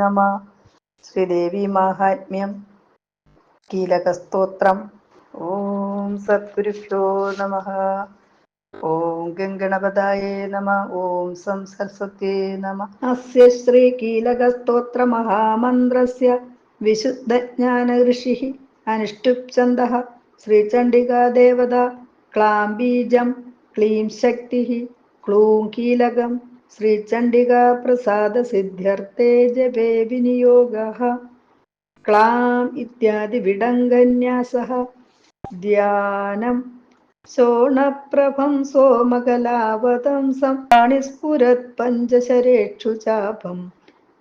നമ. ശ്രീദേവി മാഹാത്മ്യം. കീലകസ്തോത്രം ഓം സദ്ഗുരുഭ്യോ നമ. ഓം ഗംഗണപതായ നമ ഓം സം സരസ്വത്യേ നമ. അസ്യ ശ്രീ കീലകസ്തോത്ര മഹാമന്ത്രസ്യ വിശുദ്ധജ്ഞാന ഋഷി അനുഷ്ടുപ് ഛന്ദഃ ശ്രീചണ്ഡികാ ദേവത ക്ലാം ബീജം ക്ലീം ശക്തി ക്ലൂം കീലകം ശ്രീചണ്ഡികാ പ്രസാദ സിദ്ധ്യർത്ഥേ ജപേ വിനിയോഗ ക്ലാം ഇത്യാദി വിടംഗന്യാസ ധ്യാനം ശോണപ്രഭം സോമകലാവതംസം പ്രാണിസ്ഫുരത് പഞ്ചശരേക്ഷു ചാപം.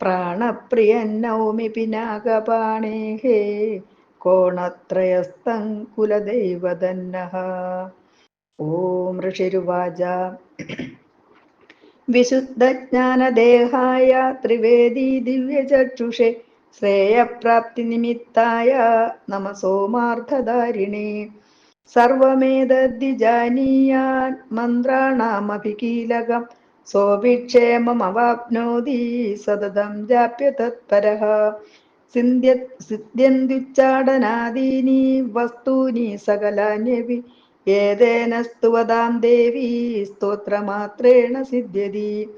പ്രാണപ്രിയൻ നൗമി പിനാകപാണേः കോണത്രയസ്തം കുലദൈവതന്നഃ ഓം ഋഷിരുവാച. വിശുദ്ധജ്ഞാനദേഹായ ത്രിവേദി ദിവ്യചക്ഷുഷേ ശ്രേയപ്രാപ്തിനിമിത്തായ നമ സോമാർത്ഥധാരിണേ. സർവമേതദ്വിജാനീയാൻ മന്ത്രാണാമപി കീലകം. സോഭിക്ഷേമമവാപ്നോതി സതതം ജാപ്യ തത്പരഃ. സിന്ധ്യ സിദ്ധ്യന്ത്യുച്ചാടനാദീനി വസ്തൂനി സകലാന്യവി. ഏതേന സ്തുവതാം ദേവി സ്തോത്രമാത്രേണ സിദ്ധ്യതി.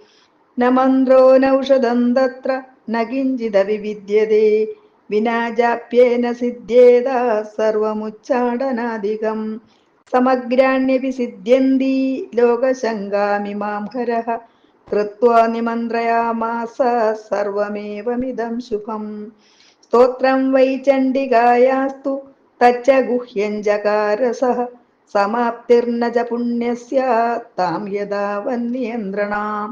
നമന്ത്രോ മന്ത്രോ നൗഷധം തത്ര किञ्चिदपि വിദ്യത്തെ വിനാ ജാപ്യേന സിദ്ധ്യേത സർവമുച്ചാടനാധികം. സമഗ്രാണ്യപി സിദ്ധ്യന്തി ലോകശങ്കാമിമാം ഹരഃ. കൃത്വാ നിമന്ത്രയാമാസ സർവമേവമിതം ശുഭം. സ്തോത്രം വൈ ചണ്ഡികായാസ്തു തച്ച ഗുഹ്യം ജകാരസഃ. സമാപ്തിർന ച പുണ്യസ്യ താം യഥാ വന്യന്ത്രണാം.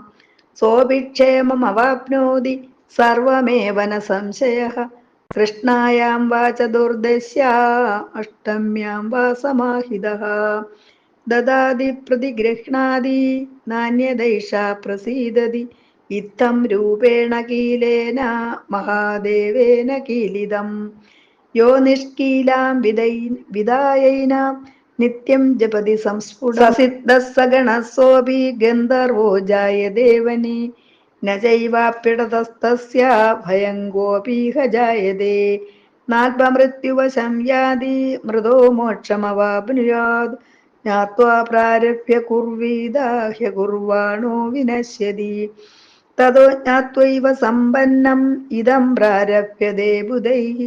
സോഭിക്ഷേമമവാപ്നോതി सर्वमेव സംശയഃ. കൃഷ്ണായാം വാ ചതുർദശ്യ അഷ്ടമ്യാം വാ സമാഹിതഃ ദദാതി പ്രതിഗൃഹ്ണാതി നാണ്യദൈഷാ പ്രസീദതി. ഇത്തം രൂപേണ കീലേന മഹാദേവേന കീലിതം. യോ നിഷ്കീലാം വിദൈ വിദായൈനാം നിത്യം ജപതി സംസ്ഫുട. സിദ്ധസഗണസോപി ഗന്ധർവോ ജായദേവനി ന ചൈവാപ്യടതസ്തസ്യ ഭയം ഗോപീഹ ജായതേ നാൽപമൃത്യുവശം യാതി മൃദോ മോക്ഷമവാപ്നുയാത് ജ്ഞാത്വാ പ്രാരഭ്യ കുർവീദാഹ്യ കുർവാണോ വിനശ്യതി. തതോ ജ്ഞാത്വൈവ സമ്പന്നം ഇതം പ്രാരഭ്യതേ ബുധൈः.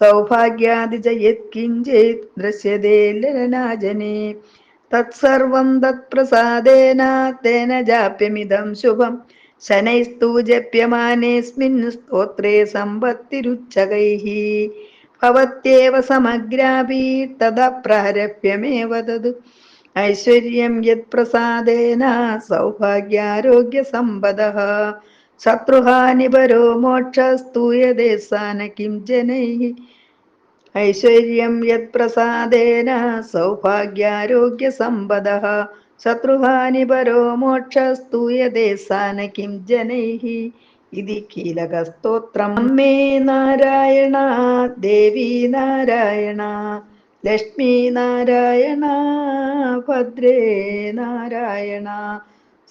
സൗഭാഗ്യാദി ച യത്കിഞ്ചിത് ദൃശ്യതേ ലലനാജനെ. തത്സർവം തത്പ്രസാദേന തേന ജാപ്യമിദം ശുഭം. ശനൈസ്തു ജപ്യമാനേസ്മിൻ സ്തോത്രേ സമ്പത്തിരുച്ചകൈः ഭവത്യേവ സമഗ്രാപി തദ പ്രാരഭ്യമേവ തത് ഐശ്വര്യം യത്പ്രസാദേന സൗഭാഗ്യാരോഗ്യസമ്പദഃ ശത്രുഹാനിപരോ മോക്ഷസ്തൂയതേ സാന കിം ജനൈः ഐശ്വര്യം യത്പ്രസാദേന സൗഭാഗ്യാരോഗ്യസമ്പദഃ ശത്രുഹാനിപരോ മോക്ഷസ്തൂയതേ യഥേസാന കിം ജനൈः ഇതി കീലകസ്തോത്രം അമ്മേ നാരായണ ദേവി നാരായണ ലക്ഷ്മി നാരായണ ഭദ്രേ നാരായണ.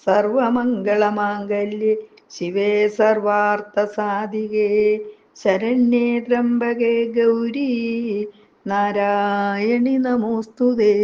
സർവമംഗളമാംഗല്യേ ശിവേ സർവാർത്ഥസാധികേ ശരണ്യേ ത്രംബകേ ഗൗരി നാരായണി നമോസ്തുതേ.